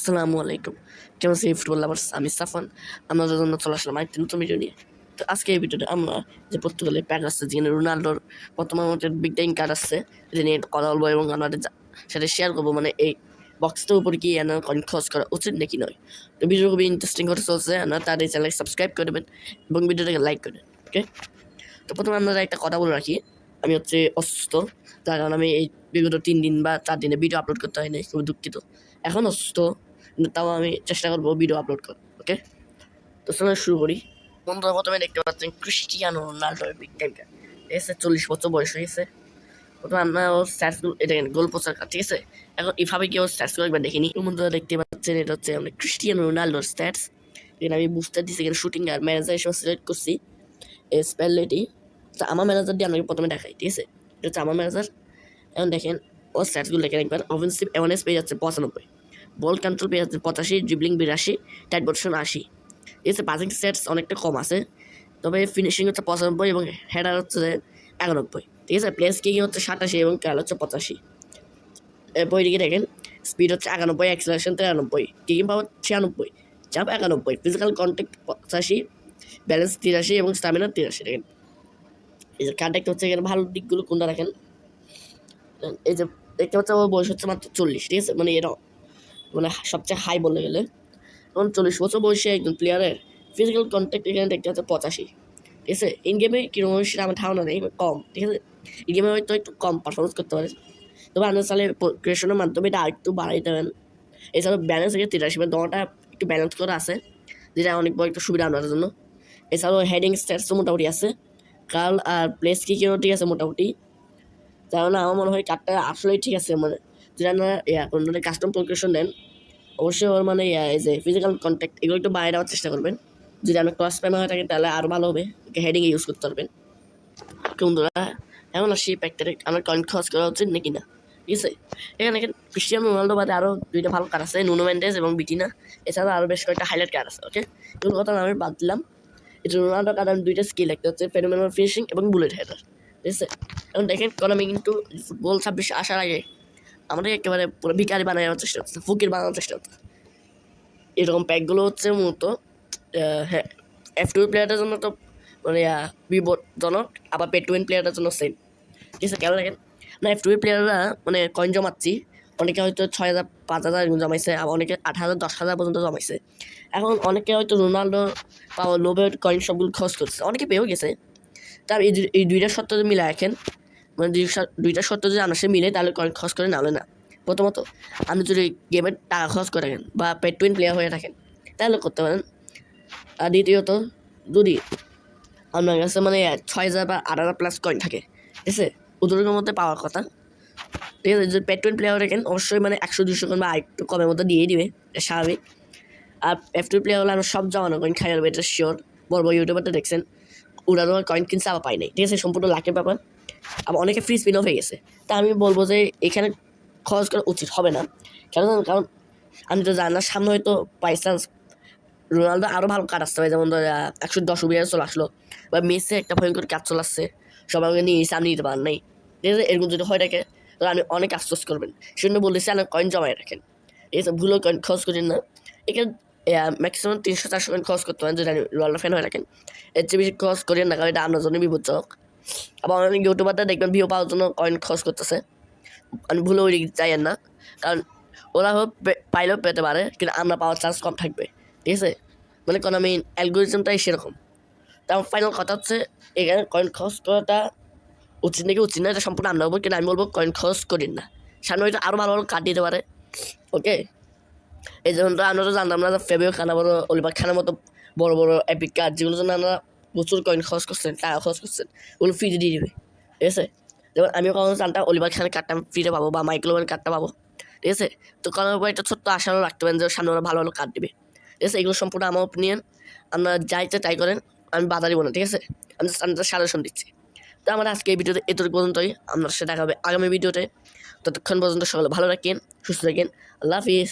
আসসালামু আলাইকুম। কেমন আছি ফুটবল লাভার্স, আমি সাফান আমাদের জন্য চলে আসলাম আরেকটি নতুন ভিডিও নিয়ে। তো আজকে এই ভিডিওতে আমরা যে পর্তুগালের প্যাক আসছে যেখানে রোনাল্ডোর বর্তমান বিগ টাইম কার্ড আসছে এটা নিয়ে কথা বলব এবং আমাদের যা- সেটা শেয়ার করব। মানে এই বক্সটার উপর কি এনার কয়েন খরচ করা উচিত নাকি নয়? তো ভিডিও খুবই ইন্টারেস্টিং হতে চলছে। আপনারা তাদের চ্যানেল সাবস্ক্রাইব করে দেবেন এবং ভিডিওটাকে লাইক করবেন ওকে তো প্রথমে আপনারা একটা কথা বলে রাখি। আমি হচ্ছে অসুস্থ। তার কারণে আমি এই বিগত তিন দিন বা চার দিনে ভিডিও আপলোড করতে হয়নি খুবই দুঃখিত। এখন অসুস্থ। তাও আমি চেষ্টা করব ভিডিও আপলোড কর ওকে তো চলো শুরু করি। বন্ধুরা, প্রথমে দেখতে পাচ্ছেন ক্রিস্টিয়ানো রোনাল্ডোর বিগ টাইম এসে চল্লিশ বছর বয়স হয়েছে প্রথমে আমরা ওর স্ট্যাটসগুলো এটা গোল প্রচার কার্ড ঠিক আছে? এখন এভাবে কি ওর স্ট্যাটসগুলো একবার দেখিনি। বন্ধুরা, দেখতে পাচ্ছেন, এটা হচ্ছে আমরা ক্রিস্টিয়ানো রোনাল্ডোর স্ট্যাটস এখানে আমি বুঝতে দিচ্ছি এখানে শুটিং আর ম্যানেজার হিসেবে সিলেক্ট করছি। স্পেলিটি তো আমার ম্যানেজার দিয়ে আপনাকে প্রথমে দেখাই, ঠিক আছে? এটা হচ্ছে আমার ম্যানেজার এখন দেখেন, ও স্ট্যাটসগুলো দেখেন একবার। অফেন্সিভ অ্যাওয়ারনেস পেয়ে যাচ্ছে পঁচানব্বই। বল কন্ট্রোল পেয়ে পঁচাশি ড্রিবলিং বিরাশি টাইট পজিশন আশি। এসে পাসিং স্ট্যাটস অনেকটা কম আছে, তবে ফিনিশিং হচ্ছে পঁচানব্বই এবং হেডার হচ্ছে একানব্বই। ঠিক আছে? প্লেস কিকিং হচ্ছে সাতাশি এবং ক্যাল হচ্ছে পঁচাশি। এরপর এদিকে দেখেন স্পিড হচ্ছে একানব্বই অ্যাক্সিলারেশন তিরানব্বই কিকিং পাওয়ার ছিয়ানব্বই, চাপ একানব্বই ফিজিক্যাল কন্ট্যাক্ট পঁচাশি ব্যালেন্স তিরাশি এবং স্টামিনা তিরাশি। দেখেন, এই যে কন্ট্যাক্ট হচ্ছে এখানে ভালো দিকগুলো কোনটা রাখেন এই যে, দেখতে পাচ্ছেন ওর বয়স হচ্ছে মাত্র চল্লিশ, ঠিক আছে? মানে এটা মানে সবচেয়ে হাই বলতে গেলে। কারণ চল্লিশ বছর বয়সে একজন প্লেয়ারের ফিজিক্যাল কন্ট্যাক্ট এখানে দেখতে পাচ্ছে পঁচাশি। ঠিক আছে? ইন গেমে কীরকম সেটা আমার ধারণা নেই কম। ঠিক আছে? ইন গেমে হয়তো একটু কম পারফরমেন্স করতে পারে। তবে আপনার সালে ক্রিয়েশনের মাধ্যমে এটা আরেকটু বাড়াই দেবেন এছাড়াও ব্যালেন্স থেকে তিরাশি মানে দোটা একটু ব্যালেন্স করা আছে, যেটা অনেক বড় একটু সুবিধা আপনাদের জন্য। এছাড়াও হেডিং স্ট্যাটসও মোটামুটি আছে। কাল আর প্লেস কিকেও ঠিক আছে মোটামুটি। তার মানে আমার মনে হয় কার্ডটা আসলেই ঠিক আছে মানে আপনারা ইয়া কাস্টম প্রোগ্রেশন দেন অবশ্যই ওর মানে ইয়া, এই যে ফিজিক্যাল কন্ট্যাক্ট এগুলো একটু বাইরে দেওয়ার চেষ্টা করবেন। যদি আপনার ক্রস প্যামে হয়ে থাকে, তাহলে আরও ভালো হবে। হেডিংয়ে ইউজ করতে পারবেন। বন্ধুরা এমন আসি প্যাকটা আমার কয়েন খরচ করা উচিত নাকি না? ঠিক আছে? এখানে ক্রিস্টিয়ানো রোনাল্ডো বাদে আরও দুইটা ভালো কার আছে নুনো মেন্ডেস এবং বিটিনা এছাড়া আরও বেশ কয়েকটা হাইলাইট কার আছে ওকে এগুলো কথা আমি বাদ দিলাম। এটা রোনাল্ডো আমি দুইটা স্কিল একটা হচ্ছে ফেনোমেনাল ফিনিশিং এবং বুলেট হেডার ঠিক আছে? এখন দেখেন কারণ আমি কিন্তু ফুটবল ছাব্বিশে আসার আগে আমাদের একেবারে পুরো ভিকারি বানানোর চেষ্টা করছে ফকির বানানোর চেষ্টা করছে এরকম প্যাকগুলো হচ্ছে মূলত হ্যাঁ এফ টু প্লেয়ারটার জন্য তো মানে আহ, বিপজ্জনক আবার পে টু প্লেয়ারটার জন্য সেম ঠিক আছে কেন দেখেন না এফ টু প্লেয়াররা মানে কয়েন জমাচ্ছি অনেকে হয়তো ছয় হাজার পাঁচ হাজার জমাইছে আবার অনেকে আট হাজার দশ হাজার পর্যন্ত জমাইছে। এখন অনেকে হয়তো রোনাল্ডো পাওয়ার লোভের কয়েন সবগুলো খরচ করছে অনেকে পেয়েও গেছে। তার এই দুইটা যদি মিলে রাখেন মানে দুইটা শর্ত যদি আপনার সাথে মিলে তাহলে কয়েন খরচ করে নাহলে না। প্রথমত, আপনি যদি গেমের টাকা খরচ করে থাকেন বা পেটুইন প্লেয়ার হয়ে থাকেন, তাহলে করতে পারেন। আর দ্বিতীয়ত, যদি আপনার কাছে মানে ছয় হাজার বা আট হাজার প্লাস কয়েন থাকে, ঠিক আছে? ওদের মধ্যে পাওয়ার কথা। ঠিক আছে, যদি পেটুইন প্লেয়ার রাখেন অবশ্যই মানে একশো, দুশো কোন বা আরেকটু কমের মধ্যে দিয়ে দিবে, এটা স্বাভাবিক। আর টু প্লেয়ার হলে আমরা সব জমানো কয়েন খাই যাবে এটা শিওর বড় বড় ইউটিউবারটা দেখছেন, ওরা তোমার কয়েন কিনছে, আবার পাই নাই। ঠিক আছে, সম্পূর্ণ লাখের ব্যাপার। আবার অনেকে ফ্রি স্পিনও হয়ে গেছে। তা আমি বলব যে এখানে খরচ করা উচিত, হবে না। কেন কারণ আমি তো জানি না, সামনে হয়তো বাই চান্স রোনালদো আরও ভালো কাট আসতে হবে যেমন ধর একশো দশ বিয়ার চলে আসলো, বা মেসে একটা ভয়ঙ্কর কাজ চলে আসছে, সবাই আমাকে নিয়ে আমি নিতে পারেন নাই। এরকম যদি হয় থাকে, তাহলে আমি অনেক আফসোস করবেন। সেজন্য বলেছি আপনি কয়েন জমায় রাখেন। আছে? ভুলও কয়েন খরচ করেন না। এখানে ম্যাক্সিমাম তিনশো চারশো কয়েন খরচ করতে পারেন, যদি আপনি রোনাল্ডো ফ্যান হয়ে রাখেন এর চেয়ে বেশি খরচ করেন না, কারণ এটা আপনার জন্য বিপজ্জনক। আবার অনেক ইউটিউবারটা দেখবেন ভিউ পাওয়ার জন্য কয়েন খরচ করতেছে। আমি ভুলে ওই দিকে না। কারণ ওরা হোক পাইলেও পেতে পারে, কিন্তু আমরা পাওয়ার চান্স কম থাকবে, ঠিক আছে? মানে কারণ আমি অ্যালগোরিজমটাই সেরকম। তার ফাইনাল কথা হচ্ছে, এখানে কয়েন খরচ করাটা উচিত নাকি উচিত না, এটা সম্পূর্ণ আমরা বলব, কিন্তু আমি বলব কয়েন খরচ করিন না। সামনে হয়তো আরও ভালো ভালো কাট দিতে পারে ওকে এই জন্য তো আমরা তো জানতাম না ফেবিও খানা বড় অলিভার খানার মতো বড় বড় অ্যাপিক কার্ড যেগুলোর জন্য আমরা প্রচুর কয়েন খরচ করছেন টাকা খরচ করছেন ওগুলো ফ্রিতে দিয়ে দিবে, ঠিক আছে? যেমন আমি কখনো জানতাম অলিভার খানের কার্ডটা ফ্রিতে পাবো বা মাইকেল ওয়ানের কার্ডটা পাবো, ঠিক আছে? তো কারোর উপর একটা ছোট্ট আশাও রাখতে পারেন যে সামনে ওরা ভালো ভালো কার্ড দিবে, ঠিক আছে? এগুলো সম্পূর্ণ আমার ওপিনিয়ন আপনারা যা ইচ্ছা তাই করেন, আমি বাধা দিব না, ঠিক আছে? আমি আপনাদের সাজেশন দিচ্ছি। তো আমার আজকে এই ভিডিওতে এতটুকু পর্যন্তই আপনার সাথে দেখা হবে আগামী ভিডিওতে। ততক্ষণ পর্যন্ত সকলে ভালো রাখেন সুস্থ থাকেন। আল্লাহ হাফিজ।